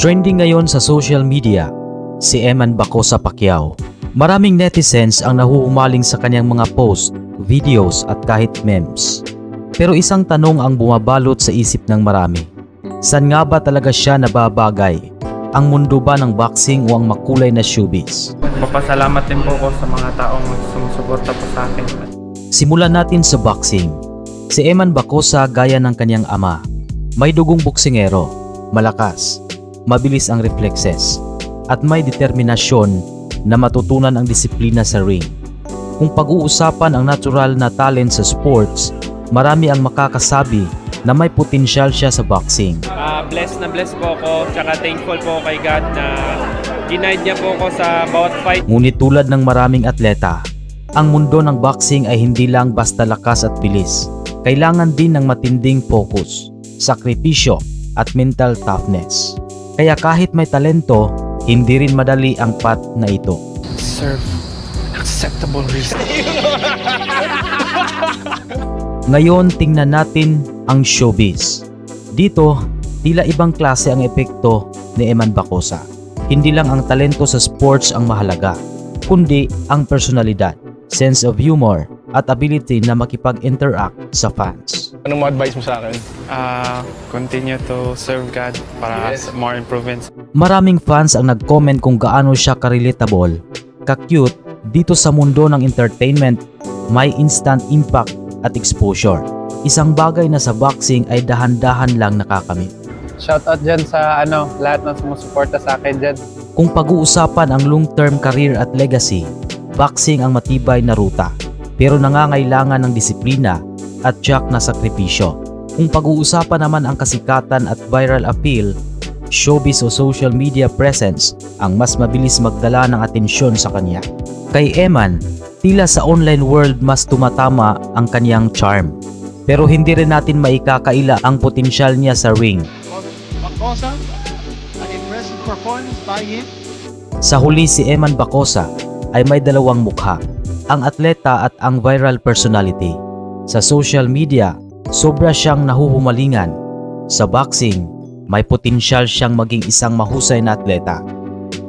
Trending ngayon sa social media, si Eman Bacosa Pacquiao. Maraming netizens ang nahuhumaling sa kanyang mga post, videos at kahit memes. Pero isang tanong ang bumabalot sa isip ng marami. San nga ba talaga siya nababagay? Ang mundo ba ng boxing o ang makulay na showbiz? Papasalamat din po ako sa mga taong sumusuporta po sa akin. Simulan natin sa boxing. Si Eman Bacosa gaya ng kanyang ama. May dugong boksingero, malakas, mabilis ang reflexes, at may determinasyon na matutunan ang disiplina sa ring. Kung pag-uusapan ang natural na talent sa sports, marami ang makakasabi na may potensyal siya sa boxing. Ah, blessed na blessed po ako, tsaka thankful po kay God na denied niya po ako sa bawat fight. Ngunit tulad ng maraming atleta, ang mundo ng boxing ay hindi lang basta lakas at bilis. Kailangan din ng matinding focus, sakripisyo at mental toughness. Kaya kahit may talento, hindi rin madali ang path na ito. Serve acceptable risk. Ngayon tingnan natin ang showbiz. Dito, tila ibang klase ang epekto ni Eman Bacosa. Hindi lang ang talento sa sports ang mahalaga, kundi ang personalidad, sense of humor, at ability na makipag-interact sa fans. Anong mo advice mo sa akin? Ah, continue to serve God para Yes. sa more improvements. Maraming fans ang nag-comment kung gaano siya ka-relatable, ka-cute dito sa mundo ng entertainment, may instant impact at exposure. Isang bagay na sa boxing ay dahan-dahan lang nakakamit. Shoutout dyan sa ano, lahat ng sumusuporta sa akin dyan. Kung pag-uusapan ang long-term career at legacy, boxing ang matibay na ruta. Pero nangangailangan ng disiplina at tiyak na sakripisyo. Kung pag-uusapan naman ang kasikatan at viral appeal, showbiz o social media presence ang mas mabilis magdala ng atensyon sa kanya. Kay Eman, tila sa online world mas tumatama ang kanyang charm. Pero hindi rin natin maikakaila ang potensyal niya sa ring. Bacosa, an impressive performance by him. Sa huli si Eman Bacosa ay may dalawang mukha, ang atleta at ang viral personality. Sa social media, sobra siyang nahuhumalingan. Sa boxing, may potensyal siyang maging isang mahusay na atleta.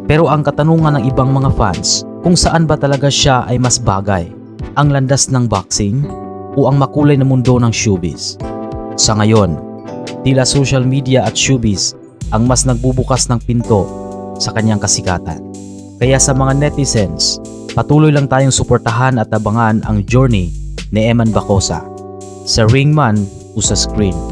Pero ang katanungan ng ibang mga fans, kung saan ba talaga siya ay mas bagay? Ang landas ng boxing o ang makulay na mundo ng showbiz? Sa ngayon, tila social media at showbiz ang mas nagbubukas ng pinto sa kanyang kasikatan. Kaya sa mga netizens, patuloy lang tayong suportahan at abangan ang journey ni Eman Bacosa sa ring man o sa screen.